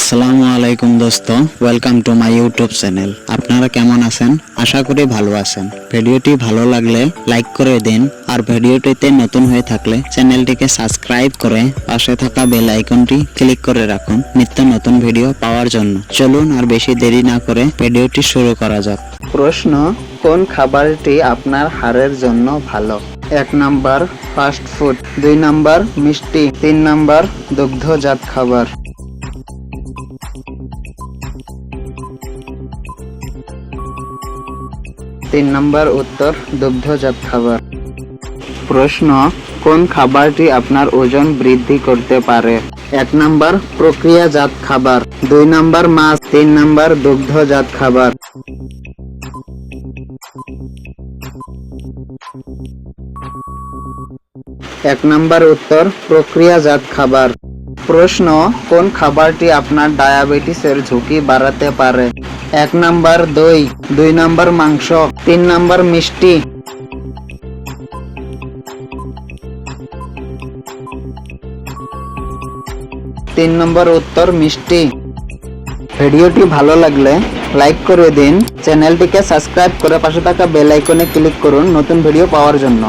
আসসালামু আলাইকুম দোস্ত। Welcome to my YouTube channel আপনারা কেমন আছেন? আশা করি ভালো আছেন। ভিডিওটি ভালো লাগলে লাইক করে দিন। আর ভিডিওটিতে নতুন হয়ে থাকলে চ্যানেলটিকে সাবস্ক্রাইব করে পাশে থাকা বেল আইকনটি ক্লিক করে রাখুন নিত্য নতুন ভিডিও পাওয়ার জন্য। চলুন আর বেশি দেরি না করে ভিডিওটি শুরু করা যাক। প্রশ্ন, কোন খাবারটি আপনার হাড়ের জন্য ভালো? এক নাম্বার ফাস্ট ফুড দুই নাম্বার, মিষ্টি। তিন নাম্বার, দুগ্ধজাত খাবার। তিন নম্বর উত্তর দুগ্ধজাত খাবার। প্রশ্ন, কোন খাবারটি আপনার ওজন বৃদ্ধি করতে পারে? এক নম্বর, প্রক্রিয়াজাত খাবার। দুই নম্বর, মাছ। তিন নম্বর, দুগ্ধজাত খাবার। এক নম্বর উত্তর, প্রক্রিয়াজাত খাবার। প্রশ্ন, কোন খাবারটি আপনার ডায়াবেটিসের ঝুঁকি বাড়াতে পারে? এক নাম্বার দই, দুই নাম্বার মাংস, তিন নাম্বার মিষ্টি। তিন নম্বর উত্তর মিষ্টি। ভিডিওটি ভালো লাগলে লাইক করে দিন। চ্যানেলটিকে সাবস্ক্রাইব করে পাশে থাকা বেল আইকনে ক্লিক করুন নতুন ভিডিও পাওয়ার জন্য।